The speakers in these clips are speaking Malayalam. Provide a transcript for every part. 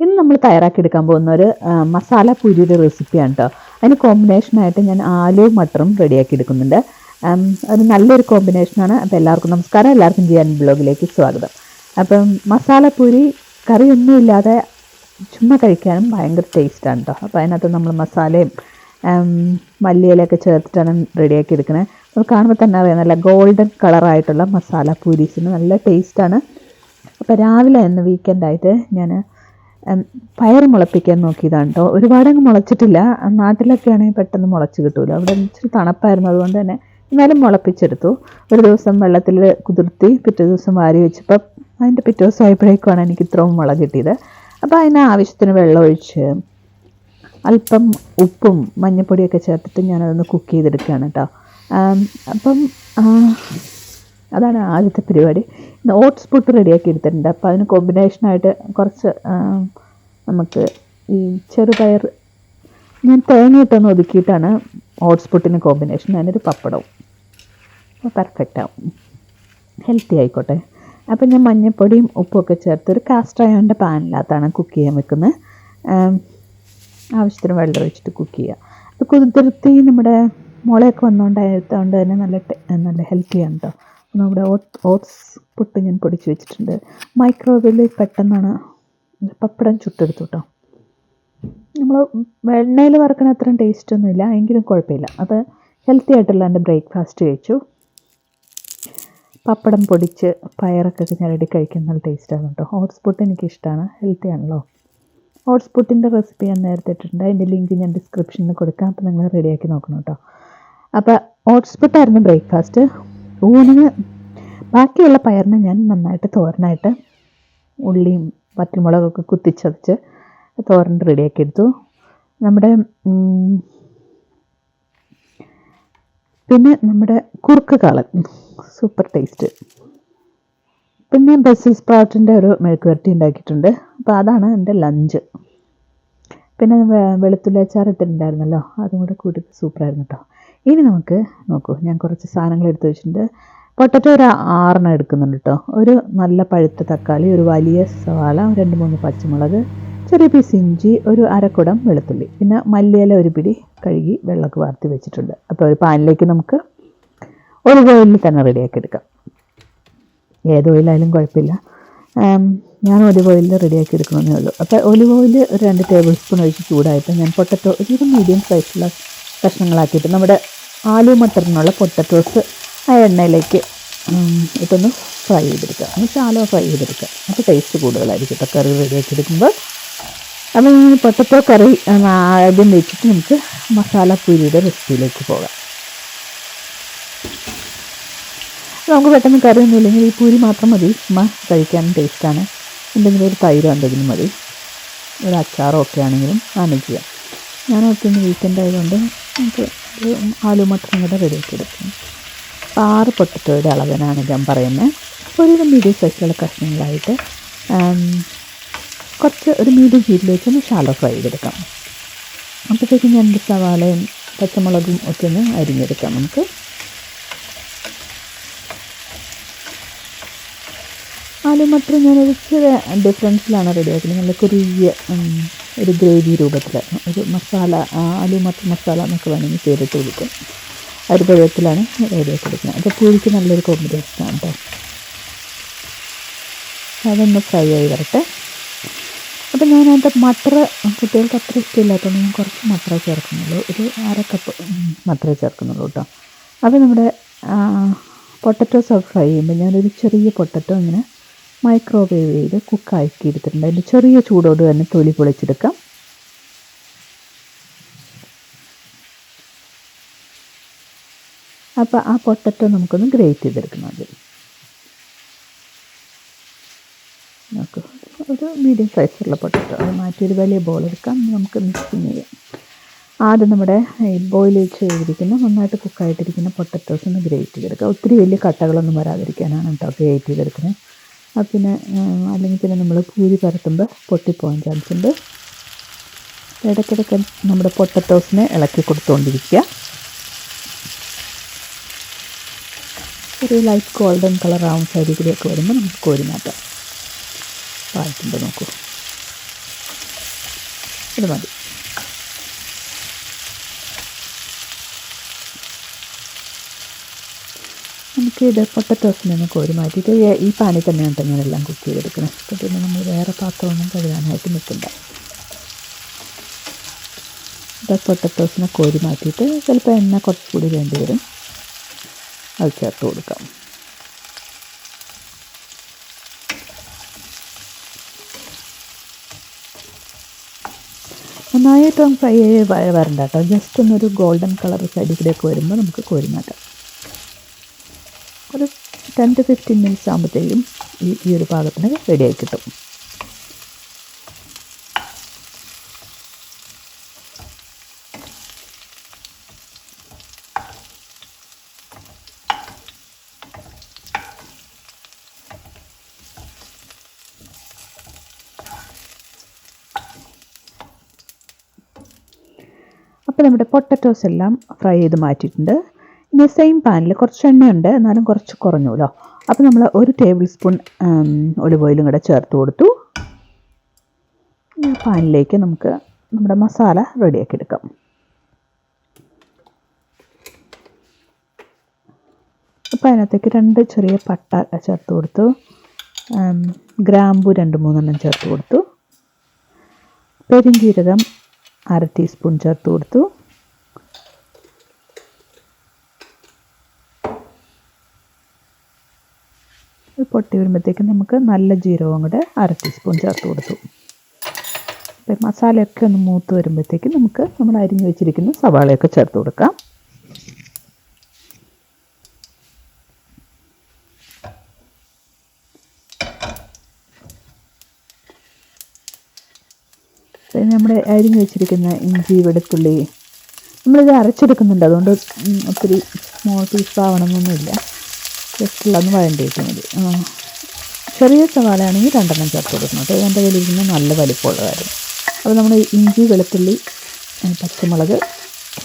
ഇന്ന് നമ്മൾ തയ്യാറാക്കി എടുക്കാൻ പോകുന്ന ഒരു മസാല പൂരിയുടെ റെസിപ്പിയാണ് കേട്ടോ അതിന് കോമ്പിനേഷനായിട്ട് ഞാൻ ആലു മട്ടറും റെഡിയാക്കി എടുക്കുന്നുണ്ട്. അത് നല്ലൊരു കോമ്പിനേഷനാണ് അപ്പോൾ എല്ലാവർക്കും നമസ്കാരം. എല്ലാവർക്കും ചെയ്യാൻ ബ്ലോഗിലേക്ക് സ്വാഗതം. അപ്പം പൂരി കറിയൊന്നും ഇല്ലാതെ ചുമ്മാ കഴിക്കാനും ഭയങ്കര ടേസ്റ്റാണ് കേട്ടോ അപ്പോൾ അതിനകത്ത് നമ്മൾ മസാലയും മല്ലിയിലൊക്കെ ചേർത്തിട്ടാണ് റെഡിയാക്കി എടുക്കുന്നത് അപ്പോൾ കാണുമ്പോൾ തന്നെ അറിയാം നല്ല ഗോൾഡൻ കളറായിട്ടുള്ള മസാല പൂരീസിന് നല്ല ടേസ്റ്റാണ് അപ്പോൾ രാവിലെ ഇന്ന് വീക്കെൻഡായിട്ട് ഞാൻ പയർ മുളപ്പിക്കാൻ നോക്കിയതാണ് കേട്ടോ ഒരുപാടങ്ങ് മുളച്ചിട്ടില്ല. നാട്ടിലൊക്കെ ആണെങ്കിൽ പെട്ടെന്ന് മുളച്ച് കിട്ടുമല്ലോ അവിടെ ഇച്ചിരി തണുപ്പായിരുന്നു. അതുകൊണ്ട് തന്നെ എന്നാലും മുളപ്പിച്ചെടുത്തു. ഒരു ദിവസം വെള്ളത്തിൽ കുതിർത്തി പിറ്റേ ദിവസം വാരി വെച്ചപ്പോൾ അതിന്റെ പിറ്റേ ദിവസം ആയപ്പോഴേക്കുമാണ് എനിക്ക് ഇത്രയും മുള കിട്ടിയത്. അപ്പോൾ അതിന് ആവശ്യത്തിന് വെള്ളം ഒഴിച്ച് അല്പം ഉപ്പും മഞ്ഞൾപ്പൊടിയൊക്കെ ചേർത്തിട്ട് ഞാനതൊന്ന് കുക്ക് ചെയ്തെടുക്കുകയാണ് കേട്ടോ. അപ്പം അതാണ് ആദ്യത്തെ പരിപാടി. ഓട്സ് പുട്ട് റെഡിയാക്കി എടുത്തിട്ടുണ്ട് അപ്പോൾ അതിന് കോമ്പിനേഷനായിട്ട് കുറച്ച് നമുക്ക് ഈ ചെറുപയർ ഞാൻ തേങ്ങയിട്ടൊന്ന് ഒതുക്കിയിട്ടാണ് ഓട്സ് പുട്ടിന് കോമ്പിനേഷൻ അതിനൊരു പപ്പടവും. അപ്പോൾ പെർഫെക്റ്റ് ആവും. ഹെൽത്തി ആയിക്കോട്ടെ. അപ്പം ഞാൻ മഞ്ഞൾപ്പൊടിയും ഉപ്പൊക്കെ ചേർത്ത് ഒരു കാസ്റ്റ് അയോണിന്റെ പാനിനകത്താണ് കുക്ക് ചെയ്യാൻ വെക്കുന്നത്. ആവശ്യത്തിന് വെള്ളം ഒഴിച്ചിട്ട് കുക്ക് ചെയ്യുക അത് കുതിർത്തി നമ്മുടെ മുളയൊക്കെ വന്നുകൊണ്ടായതുകൊണ്ട് തന്നെ നല്ല നല്ല ഹെൽത്തിയാണ് കേട്ടോ നമ്മുടെ ഓട്സ് പുട്ട് ഞാൻ പൊടിച്ച് വെച്ചിട്ടുണ്ട്. മൈക്രോവേവിൽ പെട്ടെന്നാണ് പപ്പടം ചുട്ടെടുത്തു കേട്ടോ നമ്മൾ എണ്ണയിൽ വറക്കണ അത്രയും ടേസ്റ്റ് ഒന്നുമില്ല എങ്കിലും കുഴപ്പമില്ല. അത് ഹെൽത്തി ആയിട്ടുള്ള എന്റെ ബ്രേക്ക്ഫാസ്റ്റ് കഴിച്ചു. പപ്പടം പൊടിച്ച് പയറൊക്കെ ഞരടി കഴിക്കുന്ന നല്ല ടേസ്റ്റാണ് കേട്ടോ ഓട്സ് പുട്ട് എനിക്കിഷ്ടമാണ് ഹെൽത്തി ആണല്ലോ. ഓട്സ് പുട്ടിന്റെ റെസിപ്പി ഞാൻ നേരത്തെ ഇട്ടിട്ടുണ്ട്. അതിന്റെ ലിങ്ക് ഞാൻ ഡിസ്ക്രിപ്ഷനിൽ കൊടുക്കാം. അപ്പോൾ നിങ്ങൾ റെഡിയാക്കി നോക്കണം കേട്ടോ അപ്പോൾ ഓട്സ് പുട്ടായിരുന്നു ബ്രേക്ക്ഫാസ്റ്റ് ഊണിന് ബാക്കിയുള്ള പയറിനെ ഞാൻ നന്നായിട്ട് തോരനായിട്ട് ഉള്ളിയും പച്ചമുളകൊക്കെ കുത്തിച്ചതച്ച് തോരൻ റെഡിയാക്കി എടുത്തു നമ്മുടെ പിന്നെ നമ്മുടെ കുറുക്ക് കാളൻ. Super taste. പിന്നെ ബസിൽ സ്പ്രൗട്ടിന്റെ ഒരു മെഴുക്കുവരട്ടി ഉണ്ടാക്കിയിട്ടുണ്ട്. അപ്പോൾ അതാണ് എന്റെ ലഞ്ച് പിന്നെ വെളുത്തുള്ളി അച്ചാർ ഇട്ടിട്ടുണ്ടായിരുന്നല്ലോ അതും കൂടെ കൂട്ടിയിട്ട് സൂപ്പറായിരുന്നു കേട്ടോ. ഇനി നമുക്ക് നോക്കൂ ഞാൻ കുറച്ച് സാധനങ്ങൾ എടുത്ത് വെച്ചിട്ടുണ്ട്. പൊട്ടറ്റോ ഒരു ആറെണ്ണം എടുക്കുന്നുണ്ട് കേട്ടോ ഒരു നല്ല പഴുത്ത തക്കാളി ഒരു വലിയ സവാള രണ്ട് മൂന്ന് പച്ചമുളക് ചെറിയ പീസ് ഇഞ്ചി ഒരു അരക്കുടം വെളുത്തുള്ളി. പിന്നെ മല്ലിയില ഒരു പിടി കഴുകി വെള്ളമൊക്കെ വാർത്തി വെച്ചിട്ടുണ്ട്. അപ്പോൾ ഒരു പാനിലേക്ക് നമുക്ക് ഒരു ഓയിലിൽ തന്നെ റെഡിയാക്കി എടുക്കാം. ഏത് ഓയിലായാലും കുഴപ്പമില്ല. ഞാൻ ഒലിവ് ഓയിലിൽ റെഡിയാക്കി എടുക്കണമെന്നേ ഉള്ളൂ. അപ്പോൾ ഒലിവ് ഓയിൽ ഒരു രണ്ട് ടേബിൾ സ്പൂൺ ഒഴിച്ച് ചൂടായിട്ട് ഞാൻ പൊട്ടറ്റോ ഒരു മീഡിയം സൈസുള്ള കഷ്ണങ്ങളാക്കിയിട്ട് നമ്മുടെ ആലു മട്ടറിനുള്ള പൊട്ടറ്റോസ് ആ എണ്ണയിലേക്ക് ഇതൊന്ന് ഫ്രൈ ചെയ്തെടുക്കുക ഒന്ന് ശാലോ ഫ്രൈ ചെയ്തെടുക്കുക അപ്പോൾ ടേസ്റ്റ് കൂടുതലായിരിക്കും കറി റെഡിയാക്കി എടുക്കുമ്പോൾ അപ്പോൾ ഈ പൊട്ടറ്റോ കറി ആദ്യം വെച്ചിട്ട് നമുക്ക് മസാല പൂരിയുടെ റെസിപ്പിയിലേക്ക് പോകാം. നമുക്ക് പെട്ടെന്ന് കറിയൊന്നും ഇല്ലെങ്കിൽ ഈ പൂരി മാത്രം മതി. ഉമ്മ കഴിക്കാനും ടേസ്റ്റാണ് എന്തെങ്കിലും ഒരു തൈരോ എന്തെങ്കിലും മതി. ഒരു അച്ചാറോ ഒക്കെ ആണെങ്കിലും മാനേജ് ചെയ്യാം. ഞാനൊക്കെ ഒന്ന് വീക്കെൻഡ് ആയതുകൊണ്ട് നമുക്ക് ഒരു ആലു മട്ടനും കൂടെ റെഡിയാക്കി എടുക്കും. ആറ് പൊട്ടറ്റോയുടെ അളവിനാണ് ഞാൻ പറയുന്നത് അപ്പോൾ ഒരു മീഡിയം സൈസിലുള്ള കഷ്ണങ്ങളായിട്ട് കുറച്ച് ഒരു മീഡിയം ഹീറ്റിൽ വെച്ചൊന്ന് ഷാലോ ഫ്രൈ ചെയ്തെടുക്കാം. അപ്പോഴത്തേക്കും ഞാൻ സവാളയും പച്ചമുളകും ഒക്കെ ഒന്ന് അരിഞ്ഞെടുക്കാം നമുക്ക്. ആലു മട്ടർ ഞാനൊരു ചെറിയ ഡിഫറൻസിലാണ് റെഡിയാക്കുന്നത്. നല്ല കുറിയ ഒരു ഗ്രേവി രൂപത്തിൽ ഒരു മസാല ആലു മട്ടർ മസാല എന്നൊക്കെ വേണമെങ്കിൽ പേരിട്ട് കൊടുക്കും ആ ഒരു പരുവത്തിലാണ് റെഡിയാക്കി എടുക്കുന്നത്. അപ്പോൾ പൂരിക്ക് നല്ലൊരു കോമ്പിനേഷനാണ് കേട്ടോ അതൊന്ന് ഫ്രൈ ആയി വരട്ടെ. അപ്പോൾ ഞാൻ അതിന്റെ മട്ടർ കുട്ടികൾക്ക് അത്ര ഇഷ്ടമില്ലാത്തതുകൊണ്ട് ഞാൻ കുറച്ച് മട്ടറ ചേർക്കുന്നുള്ളൂ. ഒരു അര കപ്പ് മട്ടറ ചേർക്കുന്നുള്ളൂ കേട്ടോ അപ്പോൾ നമ്മുടെ പൊട്ടറ്റോ ഫ്രൈ ചെയ്യുമ്പോൾ ഞാനൊരു ചെറിയ പൊട്ടറ്റോ ഇങ്ങനെ മൈക്രോവേവ് ചെയ്ത് കുക്കാക്കി എടുത്തിട്ടുണ്ട് അതിന്റെ ചെറിയ ചൂടോട് തന്നെ തൊലി പൊളിച്ചെടുക്കാം. അപ്പോൾ ആ പൊട്ടറ്റോ നമുക്കൊന്ന് ഗ്രേറ്റ് ചെയ്തെടുക്കണം അതിൽ ഒരു മീഡിയം സൈസുള്ള പൊട്ടറ്റോ. അത് മാറ്റി ഒരു വലിയ ബോൾ എടുക്കാം. നമുക്ക് മിക്സിങ് ചെയ്യാം. ആദ്യം നമ്മുടെ ബോയിൽ ചെയ്തിരിക്കുന്ന നന്നായിട്ട് കുക്കായിട്ടിരിക്കുന്ന പൊട്ടറ്റോസ് ഒന്ന് ഗ്രേറ്റ് ചെയ്തെടുക്കുക ഒത്തിരി വലിയ കട്ടകളൊന്നും വരാതിരിക്കാനാണ് കേട്ടോ ഗ്രേറ്റ് ചെയ്തെടുക്കുന്നത്. അത് പിന്നെ അല്ലെങ്കിൽ പിന്നെ നമ്മൾ പൂരി പരത്തുമ്പോൾ പൊട്ടിപ്പോകാൻ ചാൻസ് ഉണ്ട്. ഇടയ്ക്കിടയ്ക്ക് നമ്മുടെ പൊട്ടറ്റോസിനെ ഇളക്കി കൊടുത്തുകൊണ്ടിരിക്കുക ഒരു ലൈറ്റ് ഗോൾഡൻ കളർ ആവും സൈഡിലേക്ക് വരുമ്പോൾ നമുക്ക് കോരി മാറ്റാം. പായിട്ടുണ്ട് നോക്കൂ. ഇത് മതി. നമുക്ക് ഇത് ദിവസം നിന്ന് കോരി മാറ്റിയിട്ട് ഈ- പാനിൽ തന്നെയാണ് കേട്ടോ ഞാനെല്ലാം കുക്ക് ചെയ്തെടുക്കണം അപ്പോൾ പിന്നെ നമ്മൾ വേറെ പാത്രമൊന്നും കഴുകാനായിട്ട് നിൽക്കണ്ട. ഇത് പൊട്ടറ്റോസിനെ കോരി മാറ്റിയിട്ട് ചിലപ്പോൾ എണ്ണ കുറച്ചുകൂടി വേണ്ടി വരും. അത് ചേർത്ത് കൊടുക്കാം. നന്നായിട്ട് ഫ്രൈ വരണ്ട കേട്ടോ. ജസ്റ്റ് ഒന്നൊരു ഗോൾഡൻ കളർ സൈഡിൽ കൂടെയൊക്കെ വരുമ്പോൾ നമുക്ക് കോരി മാറ്റാം. ടെൻ ടു ഫിഫ്റ്റീൻ മിനിറ്റ്സ് ആകുമ്പോഴത്തേക്കും ഈ ഈ ഒരു പാകത്തിന് റെഡിയായി കിട്ടും. അപ്പോൾ നമ്മുടെ പൊട്ടറ്റോസ് എല്ലാം ഫ്രൈ ചെയ്ത് മാറ്റിയിട്ടുണ്ട്. ഇനി സെയിം പാനിൽ കുറച്ച് എണ്ണയുണ്ട്. എന്നാലും കുറച്ച് കുറഞ്ഞുല്ലോ അപ്പോൾ നമ്മൾ ഒരു ടേബിൾ സ്പൂൺ ഒലിവ് ഓയിലും കൂടെ ചേർത്ത് കൊടുത്തു. പാനിലേക്ക് നമുക്ക് നമ്മുടെ മസാല റെഡിയാക്കി എടുക്കാം. അപ്പോൾ അതിനകത്തേക്ക് രണ്ട് ചെറിയ പട്ട ചേർത്ത് കൊടുത്തു. ഗ്രാമ്പു രണ്ട് മൂന്നെണ്ണം ചേർത്ത് കൊടുത്തു. പെരുംജീരകം അര ടീസ്പൂൺ ചേർത്ത് കൊടുത്തു ഇത് പൊട്ടി വരുമ്പോഴത്തേക്കും നമുക്ക് നല്ല ജീരകവും കൂടെ അര ടീസ്പൂൺ ചേർത്ത് കൊടുത്തു. അപ്പം മസാലയൊക്കെ ഒന്ന് മൂത്ത് വരുമ്പോഴത്തേക്കും നമുക്ക് നമ്മൾ അരിഞ്ഞു വെച്ചിരിക്കുന്ന സവാളയൊക്കെ ചേർത്ത് കൊടുക്കാം. നമ്മുടെ അരിഞ്ഞു വെച്ചിരിക്കുന്ന ഇഞ്ചി വെളുത്തുള്ളി നമ്മളിത് അരച്ചെടുക്കുന്നുണ്ട്. അതുകൊണ്ട് ഒത്തിരി സ്മോൾ പീസ് ആവണമെന്നൊന്നുമില്ല ജസ്റ്റ് ഉള്ളതൊന്ന് വഴണ്ടിയിട്ട് മതി. ചെറിയ സവാളയാണെങ്കിൽ രണ്ടെണ്ണം ചേർത്ത് കൊടുക്കണം കേട്ടോ. എന്റെ കയ്യിലിരിക്കുന്ന നല്ല വലിപ്പമുള്ളതായിരുന്നു. അപ്പോൾ നമ്മൾ ഇഞ്ചി വെളുത്തുള്ളി പച്ചമുളക്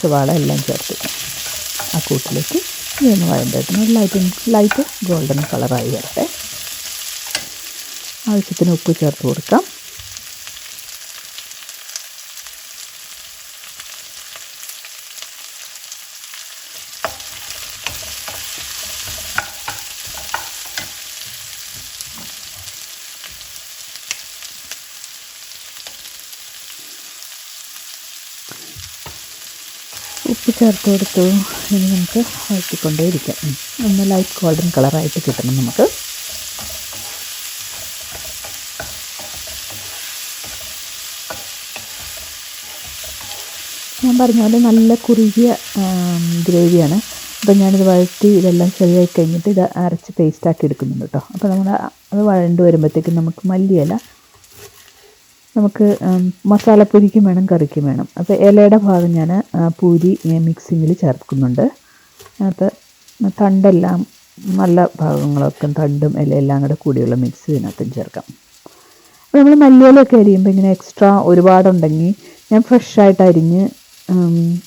സവാള എല്ലാം ചേർത്ത് ആ കൂട്ടിലേക്ക് ഇതൊന്ന് വഴണ്ടിട്ട് ലൈറ്റ് ലൈറ്റ് ഗോൾഡൻ കളറായി വരട്ടെ. ആവശ്യത്തിന് ഉപ്പ് ചേർത്ത് കൊടുക്കാം ഉപ്പ് ചേർത്ത് കൊടുത്തു. ഇനി നമുക്ക് വഴറ്റിക്കൊണ്ടേയിരിക്കാം. ഒന്ന് ലൈറ്റ് ഗോൾഡൻ കളറായിട്ട് കിട്ടണം നമുക്ക്. ഞാൻ പറഞ്ഞ പോലെ നല്ല കുറുകിയ ഗ്രേവിയാണ്. അപ്പം ഞാനിത് വഴറ്റി ഇതെല്ലാം ശരിയായി കഴിഞ്ഞിട്ട് ഇത് അരച്ച് പേസ്റ്റാക്കി എടുക്കുന്നുണ്ട് കേട്ടോ അപ്പോൾ നമ്മൾ അത് വഴണ്ട് വരുമ്പോഴത്തേക്കും നമുക്ക് മല്ലിയില നമുക്ക് മസാലപ്പൊരിക്കും വേണം കറിക്കും വേണം. അപ്പോൾ ഇലയുടെ ഭാഗം ഞാൻ പൂരി മിക്സിങ്ങിൽ ചേർക്കുന്നുണ്ട്. അത് തണ്ടെല്ലാം നല്ല ഭാഗങ്ങളൊക്കെ തണ്ടും ഇലയെല്ലാം കൂടെ കൂടിയുള്ള മിക്സ് ഇതിനകത്തും ചേർക്കാം. അപ്പോൾ നമ്മൾ മല്ലിയിലൊക്കെ അരിയുമ്പോൾ ഇങ്ങനെ എക്സ്ട്രാ ഒരുപാടുണ്ടെങ്കിൽ ഞാൻ ഫ്രഷായിട്ട് അരിഞ്ഞ്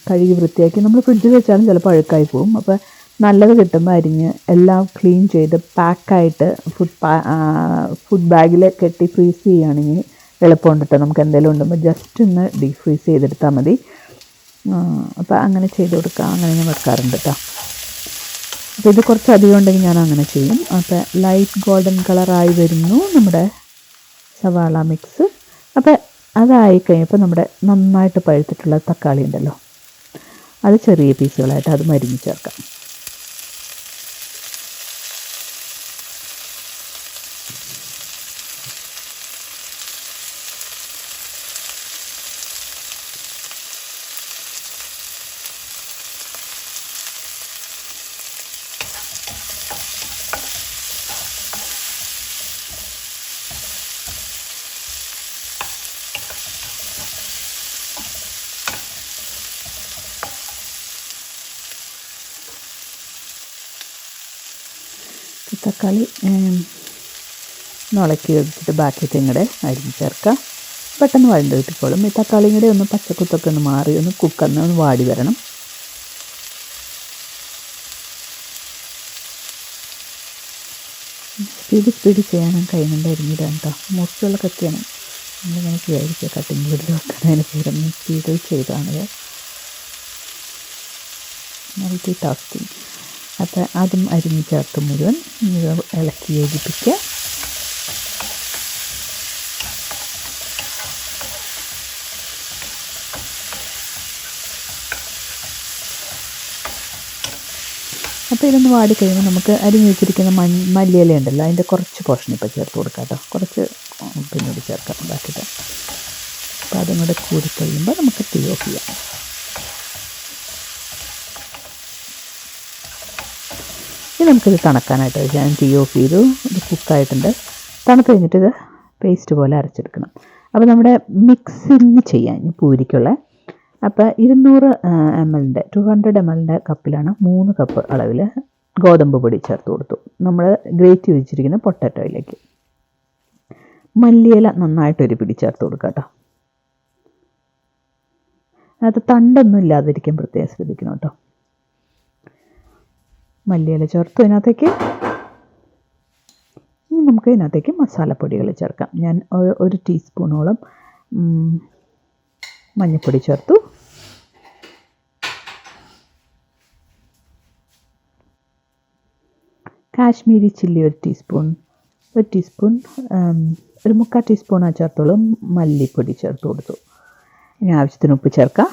കഴുകി വൃത്തിയാക്കി നമ്മൾ ഫ്രിഡ്ജിൽ വെച്ചാലും ചിലപ്പോൾ അഴുക്കായി പോകും. അപ്പോൾ നല്ലത് കിട്ടുമ്പോൾ അരിഞ്ഞ് എല്ലാം ക്ലീൻ ചെയ്ത് പാക്കായിട്ട് ഫുഡ് ഫുഡ് ബാഗിൽ കെട്ടി ഫ്രീസ് ചെയ്യുകയാണെങ്കിൽ എളുപ്പമുണ്ട് കേട്ടോ നമുക്ക് എന്തെങ്കിലും ഉണ്ടുമ്പോൾ ജസ്റ്റ് ഒന്ന് ഡീപ് ഫ്രീസ് ചെയ്തെടുത്താൽ മതി. അപ്പോൾ അങ്ങനെ ചെയ്ത് കൊടുക്കാം. അങ്ങനെ ഞാൻ വെക്കാറുണ്ട് കേട്ടോ അപ്പോൾ ഇത് കുറച്ച് അധികം ഉണ്ടെങ്കിൽ ഞാൻ അങ്ങനെ ചെയ്യും. അപ്പോൾ ലൈറ്റ് ഗോൾഡൻ കളറായി വരുന്നു നമ്മുടെ സവാള മിക്സ് അപ്പോൾ അതായി കഴിഞ്ഞപ്പോൾ നമ്മുടെ നന്നായിട്ട് പഴുത്തിട്ടുള്ള തക്കാളി ഉണ്ടല്ലോ. അത് ചെറിയ പീസുകളായിട്ട് അത് മരിഞ്ഞ് ചേർക്കാം. തക്കാളി നുളക്കി എടുത്തിട്ട് ബാക്കി ഇങ്ങടെ അരിഞ്ഞ് ചേർക്കാം. പെട്ടെന്ന് വഴണ്ട് കിട്ടിക്കോളും. ഈ തക്കാളിയും കൂടെ ഒന്ന് പച്ചക്കുത്തൊക്കെ ഒന്ന് മാറി ഒന്ന് കുക്കറിന് ഒന്ന് വാടി വരണം. സ്പീഡ് സ്പീഡ് ചെയ്യാനും കഴിയുന്നുണ്ട്. അരിഞ്ഞിടാൻ കേട്ടോ മുറിച്ചുള്ള കത്തിയാണ്. നമ്മളിങ്ങനെ ചെയ്യാതിരിക്കുക കട്ടിങ് വീട്ടിൽ വെക്കുന്നതിന് പകരം സ്പീഡിൽ ചെയ്താണ് മൾട്ടി ടാസ്കിങ് അപ്പോൾ അതും അരിഞ്ഞ് ചേർത്ത് മുഴുവൻ ഇളക്കി യോജിപ്പിക്കുക. അപ്പോൾ ഇതൊന്ന് വാടി കഴിയുമ്പോൾ നമുക്ക് അരിഞ്ഞ് വെച്ചിരിക്കുന്ന മൺ മല്ലിയില ഉണ്ടല്ലോ അതിന്റെ കുറച്ച് പോർഷൻ ഇപ്പോൾ ചേർത്ത് കൊടുക്കാം കേട്ടോ. കുറച്ച് പിന്നീട് ചേർക്കാം. ബാക്കിയിട്ട് അപ്പോൾ അതും കൂടെ കൂടി കഴിയുമ്പോൾ നമുക്ക് തീ ഓഫ് ചെയ്യാം. ഇനി നമുക്കിത് തണുക്കാനായിട്ട് ഞാൻ തീ ഓഫ് ചെയ്തു. ഇത് കുക്കായിട്ടുണ്ട്. തണുത്ത് കഴിഞ്ഞിട്ട് ഇത് പേസ്റ്റ് പോലെ അരച്ചെടുക്കണം. അപ്പോൾ നമ്മുടെ മിക്സിങ് ചെയ്യാൻ പൂരിക്കുള്ള. അപ്പോൾ ഇരുന്നൂറ് എം എല്ലിന്റെ ടു ഹൺഡ്രഡ് എം എല്ലിന്റെ കപ്പിലാണ് മൂന്ന് കപ്പ് അളവിൽ ഗോതമ്പ് പൊടി ചേർത്ത് കൊടുത്തു. നമ്മൾ ഗ്രേറ്റ് വെച്ചിരിക്കുന്ന പൊട്ടറ്റോയിലേക്ക് മല്ലിയില നന്നായിട്ടൊരു പിടി ചേർത്ത് കൊടുക്കുക കേട്ടോ. അത് തണ്ടൊന്നും ഇല്ലാതിരിക്കാൻ പ്രത്യേകം ശ്രദ്ധിക്കണം കേട്ടോ. മല്ലിയില ചേർത്തു അതിനകത്തേക്ക് ഇനി നമുക്ക് ഇതിനകത്തേക്ക് മസാലപ്പൊടികൾ ചേർക്കാം. ഞാൻ ഒരു ടീസ്പൂണോളം മഞ്ഞൾപ്പൊടി ചേർത്തു. കാശ്മീരി ചില്ലി ഒരു ടീസ്പൂൺ ഒരു ടീസ്പൂൺ ഒരു മുക്കാൽ ടീസ്പൂൺ ചേർത്തോളം മല്ലിപ്പൊടി ചേർത്ത് കൊടുത്തു. ഇനി ആവശ്യത്തിന് ഉപ്പ് ചേർക്കാം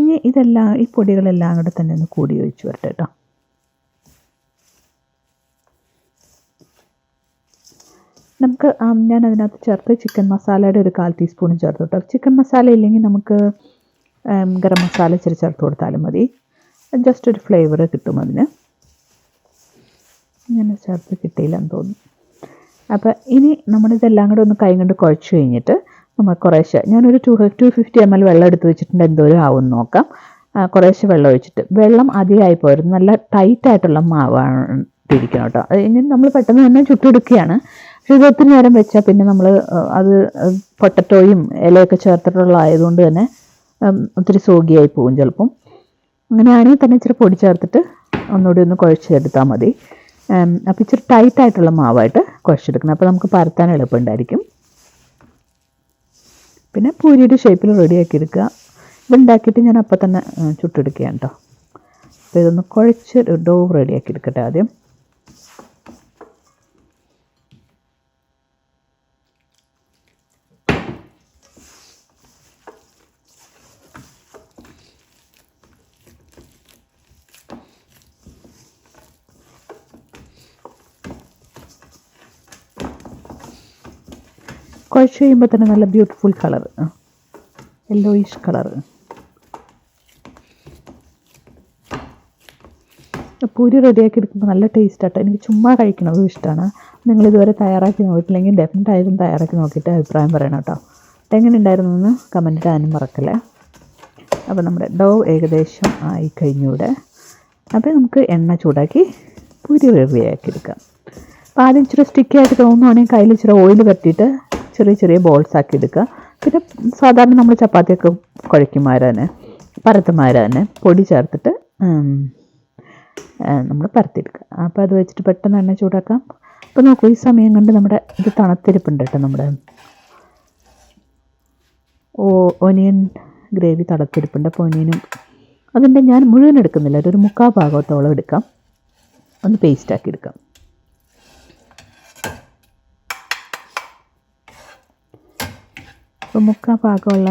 ഇനി ഇതെല്ലാം ഈ പൊടികളെല്ലാം കൂടെ തന്നെ ഒന്ന് കൂടി ഒഴിച്ച് വരട്ടെ കേട്ടോ. നമുക്ക് ഞാൻ അതിനകത്ത് ചേർത്ത് ചിക്കൻ മസാലയുടെ ഒരു കാൽ ടീസ്പൂണും ചേർത്ത് കേട്ടോ. ചിക്കൻ മസാല ഇല്ലെങ്കിൽ നമുക്ക് ഗരം മസാല ഇച്ചിരി ചേർത്ത് കൊടുത്താലും മതി. ജസ്റ്റ് ഒരു ഫ്ലേവർ കിട്ടും അതിന്. ഇങ്ങനെ ചേർത്ത് കിട്ടിയില്ലെന്ന് തോന്നുന്നു. അപ്പോൾ ഇനി നമ്മളിതെല്ലാം കൂടെ ഒന്ന് കൈ കൊണ്ട് കുഴച്ച് കഴിഞ്ഞിട്ട് നമ്മൾ കുറേശ്ശെ ഞാനൊരു two two fifty M L വെള്ളം എടുത്ത് വെച്ചിട്ടുണ്ട് എന്തോരം ആവും നോക്കാം. കുറേശ്ശെ വെള്ളം ഒഴിച്ചിട്ട്. വെള്ളം അധികമായി പോരുത്. നല്ല ടൈറ്റ് ആയിട്ടുള്ള മാവാണ് ഇരിക്കണം കേട്ടോ. ഇനി നമ്മൾ പെട്ടെന്ന് തന്നെ ചുട്ടെടുക്കുകയാണ്. പക്ഷേ ഇത് ഒത്തിരി നേരം വെച്ചാൽ പിന്നെ നമ്മൾ അത് പൊട്ടറ്റോയും ഇലയൊക്കെ ചേർത്തിട്ടുള്ള ആയതുകൊണ്ട് തന്നെ ഒത്തിരി സോഗിയായി പോകും ചിലപ്പം. അങ്ങനെയാണെങ്കിൽ തന്നെ ഇച്ചിരി പൊടി ചേർത്തിട്ട് ഒന്നുകൂടി ഒന്ന് കുഴച്ചെടുത്താൽ മതി. അപ്പോൾ ഇച്ചിരി ടൈറ്റ് ആയിട്ടുള്ള മാവായിട്ട് കുഴച്ചെടുക്കണം. അപ്പോൾ നമുക്ക് പരത്താൻ എളുപ്പമുണ്ടായിരിക്കും. പിന്നെ പൂരിയുടെ ഷേപ്പിൽ റെഡിയാക്കി എടുക്കുക. ഇത് ഉണ്ടാക്കിയിട്ട് ഞാൻ അപ്പം തന്നെ ചുട്ടെടുക്കുകയാണ് കേട്ടോ അപ്പോൾ ഇതൊന്ന് കുഴച്ച് ഡോ റെഡിയാക്കി എടുക്കട്ടെ ആദ്യം. കുഴച്ച് കഴിയുമ്പോൾ തന്നെ നല്ല beautiful colour yellowish colour puri റെഡിയാക്കി എടുക്കുമ്പോൾ നല്ല ടേസ്റ്റ് ആട്ടോ. എനിക്ക് ചുമ്മാ കഴിക്കണതും ഇഷ്ടമാണ് നിങ്ങൾ ഇതുവരെ തയ്യാറാക്കി നോക്കിയിട്ടില്ലെങ്കിൽ ഡെഫിനറ്റ് ആയിട്ടും തയ്യാറാക്കി നോക്കിയിട്ട് അഭിപ്രായം പറയണം കേട്ടോ. എങ്ങനെ ഉണ്ടായിരുന്നു എന്ന് കമന്റ് ഇടാനും മറക്കല്ലേ. അപ്പോൾ നമ്മുടെ ഡോ ഏകദേശം ആയി കഴിഞ്ഞൂടെ. അപ്പോൾ നമുക്ക് എണ്ണ ചൂടാക്കി പൂരി റെഡിയാക്കി എടുക്കാം. അപ്പോൾ ആദ്യം ഇച്ചിരി സ്റ്റിക്കി ആയിട്ട് തോന്നുവാണെങ്കിൽ കയ്യിൽ ഇച്ചിരി ഓയിൽ കട്ടിയിട്ട് ചെറിയ ചെറിയ ബോൾസ് ആക്കി എടുക്കുക. പിന്നെ സാധാരണ നമ്മൾ ചപ്പാത്തിയൊക്കെ കുഴയ്ക്കുമാരെ തന്നെ പൊടി ചേർത്തിട്ട് നമ്മൾ പരത്തിയെടുക്കുക. അപ്പോൾ അത് വെച്ചിട്ട് പെട്ടെന്ന് എണ്ണ ചൂടാക്കാം. അപ്പോൾ നോക്കൂ ഈ സമയം കൊണ്ട് നമ്മുടെ ഇത് തണുത്തിരിപ്പുണ്ട് കേട്ടോ നമ്മുടെ. ഓ ഒനിയൻ ഗ്രേവി തണുത്തിരിപ്പുണ്ട്. അപ്പോൾ ഒനിയനും അതിന്റെ ഞാൻ മുഴുവൻ എടുക്കുന്നില്ല. ഒരു മുക്കാൽ ഭാഗത്തോളം എടുക്കാം. ഒന്ന് പേസ്റ്റാക്കി എടുക്കാം. അപ്പോൾ മുക്കാൽ ഭാഗമുള്ള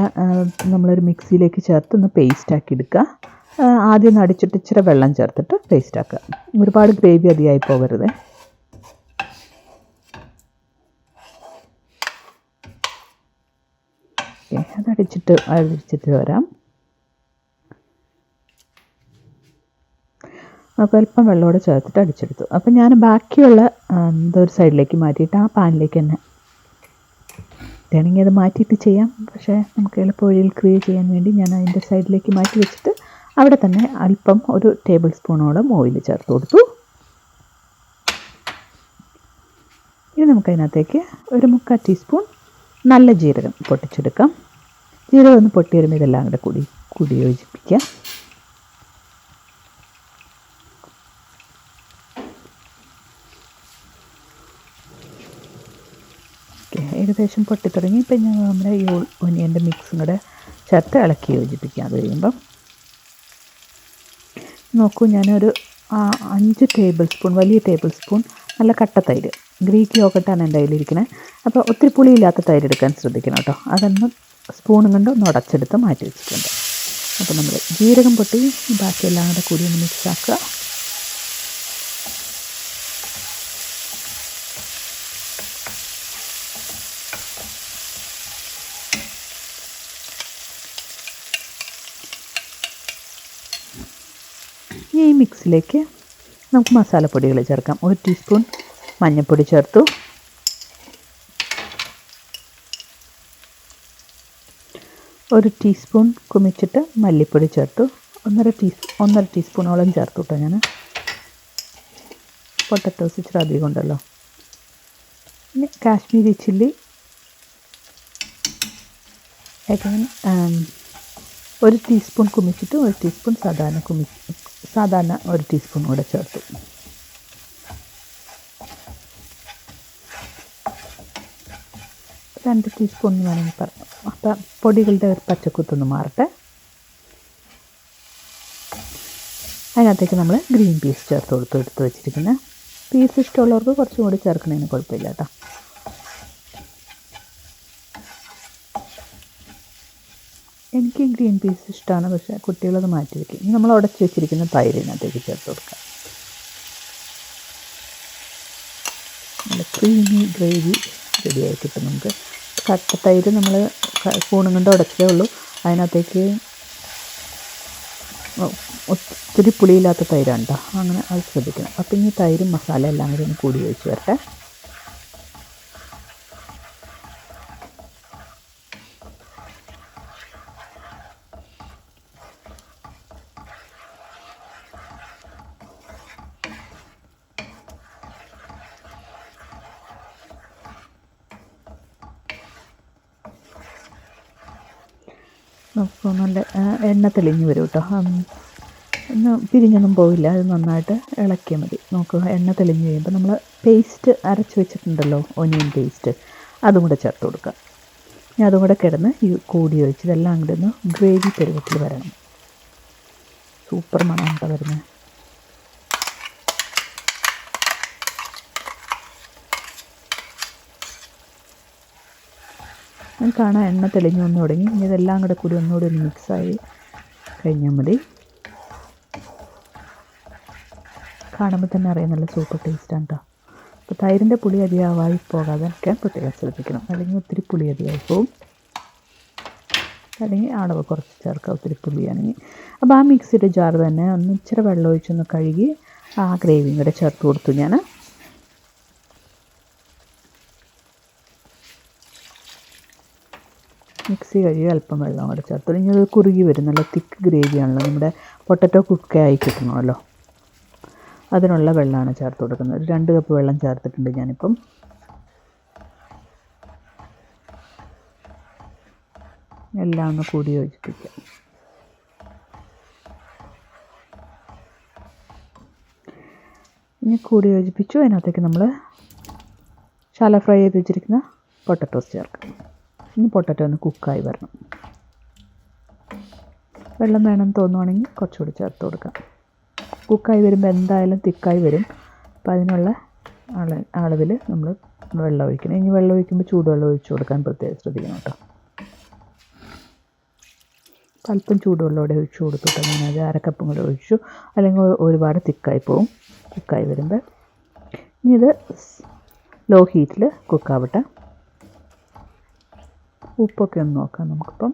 നമ്മളൊരു മിക്സിയിലേക്ക് ചേർത്ത് ഒന്ന് പേസ്റ്റാക്കി എടുക്കുക. ആദ്യം അടിച്ചിട്ട് ഇച്ചിരി വെള്ളം ചേർത്തിട്ട് പേസ്റ്റ് ആക്കുക. ഒരുപാട് ഗ്രേവി അധികമായി പോകരുത്. അതടിച്ചിട്ട് അടിച്ചിട്ട് വരാം. അപ്പോൾ അല്പം വെള്ളമോടെ ചേർത്തിട്ട് അടിച്ചെടുത്തു. അപ്പോൾ ഞാൻ ബാക്കിയുള്ള ഒരു സൈഡിലേക്ക് മാറ്റിയിട്ട് ആ പാനിലേക്ക് തന്നെ. വേണമെങ്കിൽ അത് മാറ്റിയിട്ട് ചെയ്യാം. പക്ഷേ നമുക്ക് എളുപ്പം ഒഴിയിൽ ക്രിയേറ്റ് ചെയ്യാൻ വേണ്ടി ഞാൻ അതിന്റെ സൈഡിലേക്ക് മാറ്റി വെച്ചിട്ട് അവിടെ തന്നെ അല്പം ഒരു ടേബിൾ സ്പൂണോളം ഓയിൽ ചേർത്ത് കൊടുത്തു. ഇനി നമുക്കതിനകത്തേക്ക് ഒരു മുക്കാൽ ടീസ്പൂൺ നല്ല ജീരകം പൊട്ടിച്ചെടുക്കാം. ജീരകം ഒന്ന് പൊട്ടി വരുമ്പോൾ ഇതെല്ലാം കൂടെ കൂടി കൂടി യോജിപ്പിക്കുക. ഏകദേശം പൊട്ടിത്തുടങ്ങി ഇപ്പം ഞങ്ങൾ നമ്മുടെ ഈ ഒനിയന്റെ മിക്സും കൂടെ ചേർത്ത് ഇളക്കി യോജിപ്പിക്കാം അത് കഴിയുമ്പം നോക്കൂ ഞാനൊരു അഞ്ച് ടേബിൾ സ്പൂൺ വലിയ ടേബിൾ സ്പൂൺ നല്ല കട്ട തൈര്. ഗ്രീക്ക് യോഗട്ടാണ് എന്റെ കയ്യിലിരിക്കുന്നത് അപ്പോൾ ഒത്തിരി പുളിയില്ലാത്ത തൈര് എടുക്കാൻ ശ്രദ്ധിക്കണം കേട്ടോ. അതൊന്ന് സ്പൂണും കൊണ്ട് ഒന്ന് അടച്ചെടുത്ത് മാറ്റി വെച്ചിട്ടുണ്ട്. അപ്പോൾ നമ്മൾ ജീരകം പൊട്ടി ബാക്കിയെല്ലാം കൂടെ കൂടി ഒന്ന് മിക്സ് ഈ മിക്സിലേക്ക് നമുക്ക് മസാലപ്പൊടികൾ ചേർക്കാം. ഒരു ടീസ്പൂൺ മഞ്ഞൾപ്പൊടി ചേർത്തു. ഒരു ടീസ്പൂൺ കുമിച്ചിട്ട് മല്ലിപ്പൊടി ചേർത്തു. ഒന്നര ടീ ഒന്നര ടീസ്പൂണോളം ചേർത്തു കേട്ടോ ഞാൻ പൊട്ടറ്റോസ് ഇച്ചിരി അധികം ഉണ്ടല്ലോ. പിന്നെ കാശ്മീരി ചില്ലി. ഒരു ടീസ്പൂൺ കുമിച്ചിട്ട് ഒരു ടീസ്പൂൺ സാധാരണ കുമി സാധാരണ ഒരു ടീസ്പൂൺ കൂടെ ചേർത്തു. രണ്ട് ടീസ്പൂൺ എന്ന് വേണമെങ്കിൽ പറഞ്ഞു അപ്പം പൊടികളുടെ ഒരു പച്ചക്കുത്തൊന്ന് മാറട്ടെ. അതിനകത്തേക്ക് നമ്മൾ ഗ്രീൻ പീസ് ചേർത്ത് കൊടുത്ത് എടുത്ത് വെച്ചിരിക്കുന്നത് പീസ് ഇഷ്ടമുള്ളവർക്ക് കുറച്ചും കൂടി ചേർക്കണതിന് കുഴപ്പമില്ല കേട്ടോ. എനിക്ക് ഗ്രീൻ പീസ് ഇഷ്ടമാണ് പക്ഷേ കുട്ടികളത് മാറ്റി വയ്ക്കും ഇനി നമ്മൾ ഉടച്ച് വെച്ചിരിക്കുന്ന തൈരിനകത്തേക്ക് ചേർത്ത് കൊടുക്കാം. നല്ല ക്രീമി ഗ്രേവി റെഡിയായി കിട്ടും നമുക്ക്. കട്ട തൈര് നമ്മൾ സ്പൂണും കൊണ്ട് ഉടച്ചേ ഉള്ളൂ. അതിനകത്തേക്ക് ഒത്തിരി പുളിയില്ലാത്ത തൈരാണ് കേട്ടോ അങ്ങനെ അത് ശ്രദ്ധിക്കണം. അപ്പം ഇനി തൈരും മസാല എല്ലാം കൂടി ഒന്ന് കൂടി ഒഴിച്ച് വരട്ടെ അപ്പോൾ നല്ല ആ, എണ്ണ തെളിഞ്ഞ് വരും കേട്ടോ. ഒന്ന് പിരിഞ്ഞൊന്നും പോവില്ല. അത് നന്നായിട്ട് ഇളക്കിയാൽ മതി. നോക്കുക എണ്ണ തെളിഞ്ഞ് കഴിയുമ്പോൾ നമ്മൾ പേസ്റ്റ് അരച്ച് വെച്ചിട്ടുണ്ടല്ലോ ഒനിയൻ പേസ്റ്റ് അതും കൂടെ ചേർത്ത് കൊടുക്കുക ഇനി അതും കൂടെ കിടന്ന് ഈ കൂടി ഒഴിച്ച് ഇതെല്ലാം കൂടെ ഒന്ന് ഗ്രേവി പരുവത്തിൽ വരണം. സൂപ്പർ മണം കേട്ടോ വരുന്നത് ഞാൻ കാണാൻ എണ്ണ തെളിഞ്ഞു വന്നു തുടങ്ങി. ഇനി ഇതെല്ലാം കൂടെ കൂടി ഒന്നുകൂടി ഒന്ന് മിക്സായി കഴിഞ്ഞാൽ മതി. കാണുമ്പോൾ തന്നെ അറിയാം നല്ല സൂപ്പർ ടേസ്റ്റാണ് കേട്ടോ അപ്പോൾ തൈരിന്റെ പുളി അധികമായി പോകാതെ നിൽക്കാൻ പ്രത്യേകം ശ്രദ്ധിക്കണം. അല്ലെങ്കിൽ ഒത്തിരി പുളി അധികമായി പോകും അല്ലെങ്കിൽ അളവ് കുറച്ച് ചേർക്കാം ഒത്തിരി പുളിയാണെങ്കിൽ. അപ്പോൾ ആ മിക്സിയുടെ ജാർ തന്നെ ഒന്ന് ഇച്ചിരി വെള്ളം ഒഴിച്ചൊന്ന് കഴുകി ആ ഗ്രേവിയും കൂടെ ചേർത്ത് കൊടുത്തു ഞാൻ മിക്സി കഴുകി അല്പം വെള്ളം കൂടെ ചേർത്ത്. ഇനി അത് കുറുകി വരും. നല്ല തിക്ക് ഗ്രേവിയാണല്ലോ നമ്മുടെ പൊട്ടറ്റോ കുക്കായി കിട്ടണമല്ലോ. അതിനുള്ള വെള്ളമാണ് ചേർത്ത് കൊടുക്കുന്നത്. ഒരു രണ്ട് കപ്പ് വെള്ളം ചേർത്തിട്ടുണ്ട് ഞാനിപ്പം. എല്ലാം ഒന്ന് കൂടി യോജിപ്പിക്കാം. ഇനി കൂടി യോജിപ്പിച്ചു. അതിനകത്തേക്ക് നമ്മൾ ശാല ഫ്രൈ ചെയ്ത് വെച്ചിരിക്കുന്ന പൊട്ടറ്റോസ് ചേർക്കാം. ഇനി പൊട്ടറ്റോ ഒന്ന് കുക്കായി വരണം. വെള്ളം വേണമെന്ന് തോന്നുവാണെങ്കിൽ കുറച്ചുകൂടി ചേർത്ത് കൊടുക്കാം. കുക്കായി വരുമ്പോൾ എന്തായാലും തിക്കായി വരും. അപ്പോൾ അതിനുള്ള അള അളവിൽ നമ്മൾ വെള്ളം ഒഴിക്കണം. ഇനി വെള്ളം ഒഴിക്കുമ്പോൾ ചൂടുവെള്ളം ഒഴിച്ചു കൊടുക്കാൻ പ്രത്യേകം ശ്രദ്ധിക്കണം കേട്ടോ. അല്പം ചൂടുവെള്ളമോടെ ഒഴിച്ചു കൊടുത്തിട്ട് ഞാനത്. അരക്കപ്പും കൂടെ ഒഴിച്ചു. അല്ലെങ്കിൽ ഒരുപാട് തിക്കായി പോവും. കുക്കായി വരുമ്പോൾ ഇനി ഇത് ലോ ഹീറ്റിൽ കുക്കാവട്ടെ. ഉപ്പൊക്കെ ഒന്ന് നോക്കാം നമുക്കിപ്പം.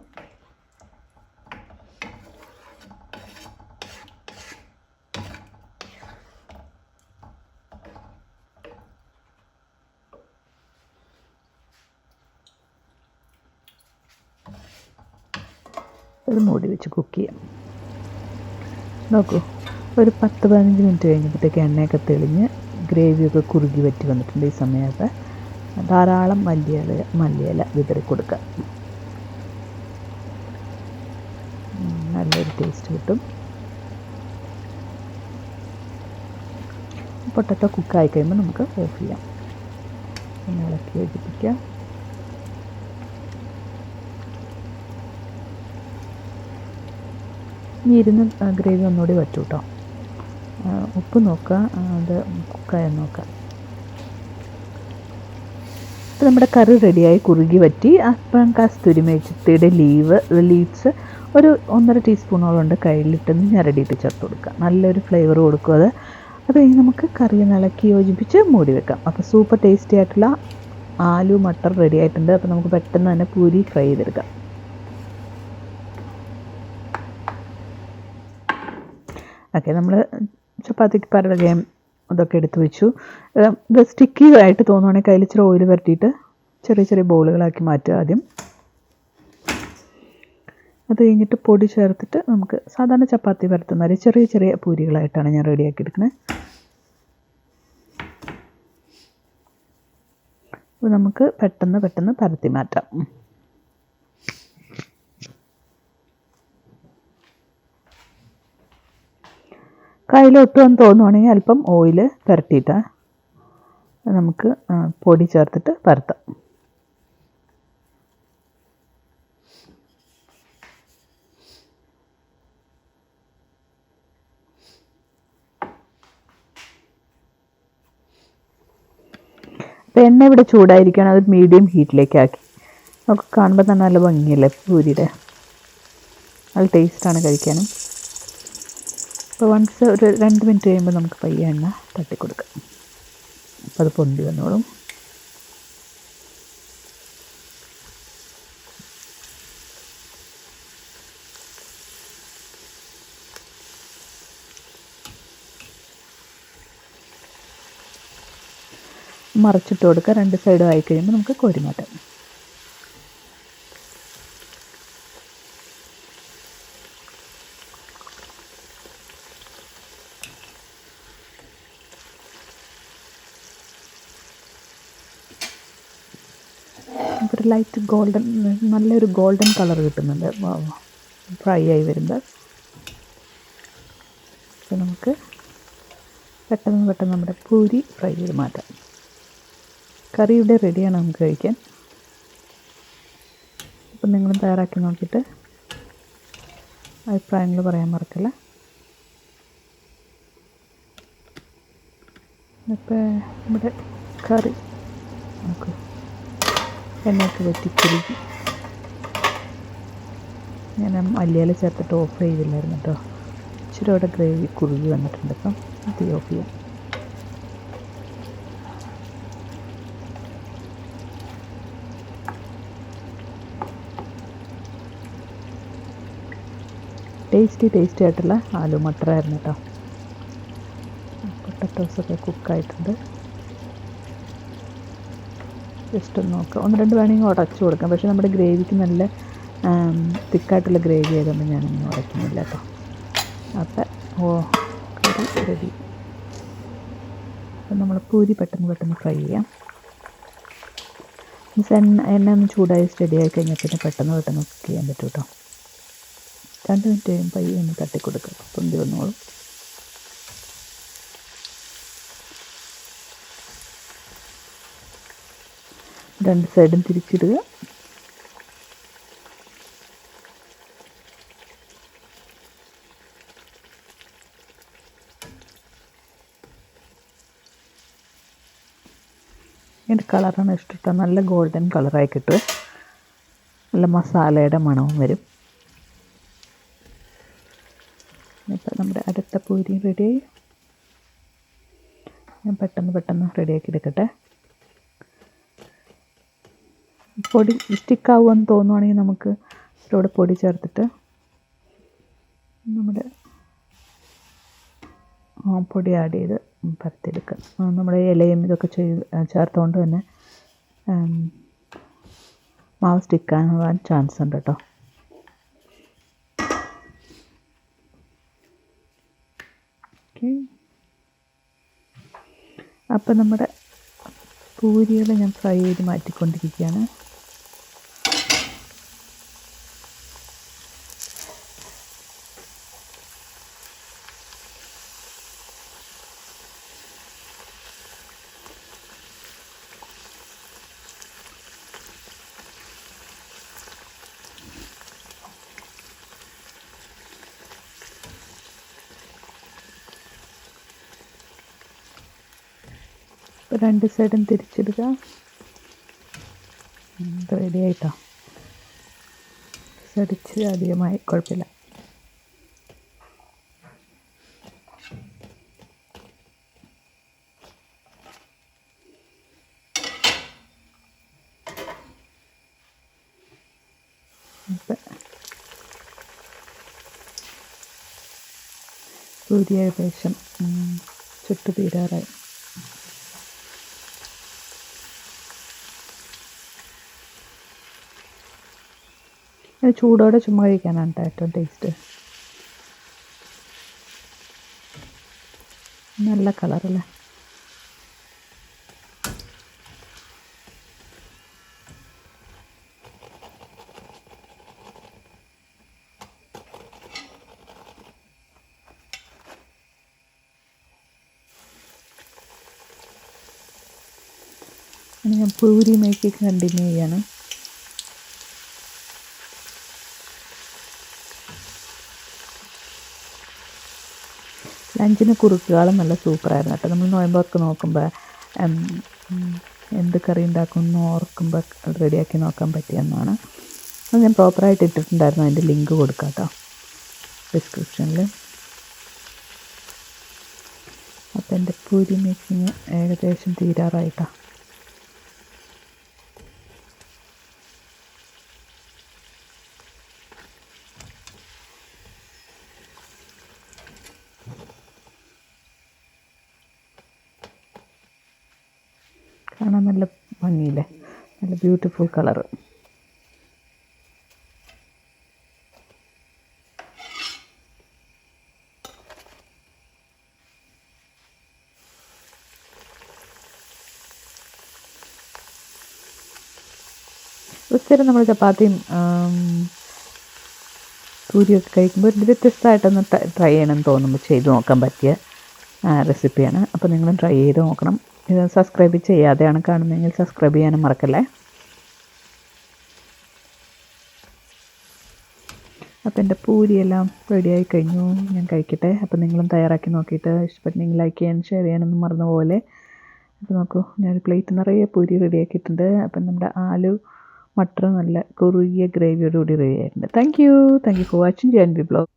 ഒരു മൂടി വെച്ച് കുക്ക് ചെയ്യാം. നോക്കൂ ഒരു പത്ത് പതിനഞ്ച് മിനിറ്റ് കഴിഞ്ഞപ്പോഴത്തേക്ക് എണ്ണയൊക്കെ തെളിഞ്ഞ് ഗ്രേവിയൊക്കെ കുറുകി വറ്റി വന്നിട്ടുണ്ട് ഈ സമയത്ത്. ധാരാളം മല്ലിയില മല്ലിയില വിതറി കൊടുക്കുക. നല്ലൊരു ടേസ്റ്റ് കിട്ടും. പൊട്ടറ്റോ കുക്കായി കഴിയുമ്പോൾ നമുക്ക് ഓഫ് ചെയ്യാം. ഒന്ന് ഇളക്കി യോജിപ്പിക്കുക ഇനി ഇരുന്ന് ഗ്രേവി ഒന്നുകൂടി വറ്റൂട്ടോ. ഉപ്പ് നോക്കുക അത് കുക്കായെന്ന് നോക്കുക. അപ്പോൾ നമ്മുടെ കറി റെഡിയായി കുറുകി വറ്റി. അപ്പം കസ്തൂരി മേച്ചത്തിയുടെ ലീവ് ലീവ്സ് ഒരു ഒന്നര ടീസ്പൂണോളം ഉണ്ട് കയ്യിലിട്ടെന്ന് ഞരടിയിട്ട് ചേർത്ത് കൊടുക്കുക നല്ലൊരു ഫ്ലേവർ കൊടുക്കുക അത്. അത് കഴിഞ്ഞ് നമുക്ക് കറി ഇളക്കി യോജിപ്പിച്ച് മൂടി വെക്കാം. അപ്പോൾ സൂപ്പർ ടേസ്റ്റി ആയിട്ടുള്ള ആലു മട്ടർ റെഡി ആയിട്ടുണ്ട്. അപ്പോൾ നമുക്ക് പെട്ടെന്ന് തന്നെ പൂരി ഫ്രൈ ചെയ്തെടുക്കാം. ഓക്കെ നമ്മൾ ചപ്പാത്തിക്ക് പരടുകയും അതൊക്കെ എടുത്ത് വെച്ചു. ഇത് സ്റ്റിക്കി ആയിട്ട് തോന്നുവാണെങ്കിൽ കയ്യിൽ ഇച്ചിരി ഓയിൽ വരട്ടിയിട്ട് ചെറിയ ചെറിയ ബോളുകളാക്കി മാറ്റുക ആദ്യം. അത് കഴിഞ്ഞിട്ട് പൊടി ചേർത്തിട്ട് നമുക്ക് സാധാരണ ചപ്പാത്തി പരത്തുന്ന ചെറിയ ചെറിയ പൂരികളായിട്ടാണ് ഞാൻ റെഡിയാക്കി എടുക്കുന്നത് അപ്പോൾ നമുക്ക് പെട്ടെന്ന് പെട്ടെന്ന് പരത്തി മാറ്റാം. കയ്യിലൊട്ടുമെന്ന് തോന്നുവാണെങ്കിൽ അല്പം ഓയിൽ പുരട്ടിയിട്ട് നമുക്ക് പൊടി ചേർത്തിട്ട് പരത്താം. അപ്പോൾ എണ്ണ ഇവിടെ ചൂടായിരിക്കുകയാണ്. അത് മീഡിയം ഹീറ്റിലേക്കാക്കി നമുക്ക് കാണുമ്പോൾ തന്നെ നല്ല ഭംഗിയല്ലേ? പൂരിയുടെ. നല്ല ടേസ്റ്റാണ് കഴിക്കാനും. അപ്പോൾ വൺസ് ഒരു രണ്ട് മിനിറ്റ് കഴിയുമ്പോൾ നമുക്ക് പയ്യ എണ്ണ തട്ടിക്കൊടുക്കാം. അപ്പോൾ അത് പൊന്തി വന്നോളും. മറിച്ചിട്ട് കൊടുക്കുക രണ്ട് സൈഡും ആയി കഴിയുമ്പോൾ നമുക്ക് കോരി മാറ്റാം ഒരു ലൈറ്റ് ഗോൾഡൻ നല്ലൊരു ഗോൾഡൻ കളർ കിട്ടുന്നുണ്ട്. ഫ്രൈ ആയി വരുമ്പോൾ അപ്പോൾ നമുക്ക് പെട്ടെന്ന് പെട്ടെന്ന് നമ്മുടെ പൂരി ഫ്രൈ ചെയ്ത് മാറ്റാം. കറി ഇവിടെ റെഡിയാണ് നമുക്ക് കഴിക്കാൻ. അപ്പം നിങ്ങളും തയ്യാറാക്കി നോക്കിയിട്ട് അഭിപ്രായങ്ങൾ പറയാൻ മറക്കല്ല? ഇപ്പോൾ നമ്മുടെ കറി. നോക്കൂ. എണ്ണയൊക്കെ വെട്ടി ഞാൻ മല്ലിയില ചേർത്തിട്ട് ഓഫ് ചെയ്തില്ലായിരുന്നു കേട്ടോ ഇച്ചിരി അവിടെ ഗ്രേവി കുറുകി വന്നിട്ടുണ്ട് ഇപ്പം തീ ഓഫ് ചെയ്യാം. ടേസ്റ്റി ടേസ്റ്റി ആയിട്ടുള്ള ആലു മട്ടറായിരുന്നു കേട്ടോ പൊട്ടറ്റോസൊക്കെ കുക്കായിട്ടുണ്ട് ജസ്റ്റ് ഒന്ന് നോക്കുക ഒന്ന് രണ്ട് വേണമെങ്കിൽ ഉടച്ചു കൊടുക്കാം. പക്ഷേ നമ്മുടെ ഗ്രേവിക്ക് നല്ല തിക്കായിട്ടുള്ള ഗ്രേവി ആയതുകൊണ്ട് ഞാനൊന്നും ഉടയ്ക്കുന്നില്ല കേട്ടോ. അപ്പം ഓ കറി റെഡി അപ്പം നമ്മൾ പൂരി പെട്ടെന്ന് പെട്ടെന്ന് ഫ്രൈ ചെയ്യാം. മീൻസ് എണ്ണ എണ്ണ ഒന്ന് ചൂടായി സ്റ്റഡി ആയി കഴിഞ്ഞാൽ പിന്നെ പെട്ടെന്ന് പെട്ടെന്ന് കുക്ക് ചെയ്യാൻ പറ്റും കേട്ടോ രണ്ട് മിനിറ്റ് കഴിയുമ്പോൾ പയ്യെ ഒന്ന് തട്ടി പൊന്തി വന്നോളും. രണ്ട് സൈഡും തിരിച്ചിടുക. എന്റെ കളറാണ് ഇഷ്ടപ്പെട്ട നല്ല ഗോൾഡൻ കളറായി കിട്ടും. നല്ല മസാലയുടെ മണവും വരും. നമ്മുടെ അടുത്ത പൂരി റെഡിയായി ഞാൻ പെട്ടെന്ന് പെട്ടെന്ന് റെഡിയാക്കി എടുക്കട്ടെ. പൊടി സ്റ്റിക്കാവുമെന്ന് തോന്നുവാണെങ്കിൽ നമുക്ക് ഇവിടെ പൊടി ചേർത്തിട്ട് നമ്മുടെ പൊടി ആഡ് ചെയ്ത് പരത്തിയെടുക്കുക നമ്മുടെ ഇലയും ഇതൊക്കെ ചെയ്ത് ചേർത്തുകൊണ്ട് തന്നെ മാവ് സ്റ്റിക്കാവാൻ ചാൻസ് ഉണ്ട് കേട്ടോ ഓക്കെ അപ്പം നമ്മുടെ പൂരികൾ ഞാൻ ഫ്രൈ ചെയ്ത് മാറ്റിക്കൊണ്ടിരിക്കുകയാണ്. രണ്ട് സൈഡും തിരിച്ചിടുക. റെഡി ആയിട്ടോ? സടിച്ച് അധികമായി കുഴപ്പമില്ല. ഇപ്പം. സൂര്യ ചുട്ടു തീരാറായി. ചൂടോടെ ചുമ്മാ കഴിക്കാനാണ് കേട്ടോ ഏറ്റവും ടേസ്റ്റ് നല്ല കളറല്ലേ ഞാൻ പൂരി മേക്കിങ് കണ്ടിന്യൂ ചെയ്യാണ്. ലഞ്ചിന് കുറുക്കുകളും നല്ല സൂപ്പറായിരുന്നു കേട്ടോ. നമ്മൾ നോയമ്പൊക്കെ നോക്കുമ്പോൾ എന്ത് കറി ഉണ്ടാക്കുമെന്ന് ഓർക്കുമ്പോൾ റെഡിയാക്കി നോക്കാൻ പറ്റിയെന്നാണ്. അത് ഞാൻ പ്രോപ്പറായിട്ട് ഇട്ടിട്ടുണ്ടായിരുന്നു അതിന്റെ ലിങ്ക് കൊടുക്കാം കേട്ടോ. ഡിസ്ക്രിപ്ഷനിൽ അപ്പോൾ എന്റെ പൂരി മേക്കിങ് ഏകദേശം തീരാറായിട്ടാണ് കാണാൻ നല്ല ഭംഗിയില്ലേ? നല്ല ബ്യൂട്ടിഫുൾ കളർ ഉച്ചരം നമ്മൾ ചപ്പാത്തിയും പൂരിയൊക്കെ കഴിക്കുമ്പോൾ ഒരു വ്യത്യസ്തമായിട്ടൊന്ന് ട്രൈ ചെയ്യണമെന്ന് തോന്നുമ്പോൾ ചെയ്തു നോക്കാൻ പറ്റിയ ആ, റെസിപ്പിയാണ് അപ്പോൾ നിങ്ങൾ ട്രൈ ചെയ്ത് നോക്കണം. ഇത് സബ്സ്ക്രൈബ് ചെയ്യാതെയാണ് കാണുന്നതെങ്കിൽ സബ്സ്ക്രൈബ് ചെയ്യാനും മറക്കല്ലേ? അപ്പോൾ എന്റെ പൂരിയെല്ലാം റെഡിയായി കഴിഞ്ഞു. ഞാൻ കഴിക്കട്ടെ. അപ്പോൾ നിങ്ങളും തയ്യാറാക്കി നോക്കിയിട്ട് ഇഷ്ടപ്പെട്ടെങ്കിൽ ലൈക്ക് ചെയ്യാൻ ഷെയർ ചെയ്യാനൊന്നും മറന്ന പോലെ അപ്പോൾ നോക്കൂ ഞാനൊരു പ്ലേറ്റ് നിറയെ പൂരി റെഡിയാക്കിയിട്ടുണ്ട് അപ്പം നമ്മുടെ ആലു മട്ടർ നല്ല കുറുകിയ ഗ്രേവിയോടുകൂടി റെഡി ആയിട്ടുണ്ട്. Thank you thank you for watching Jaan B blog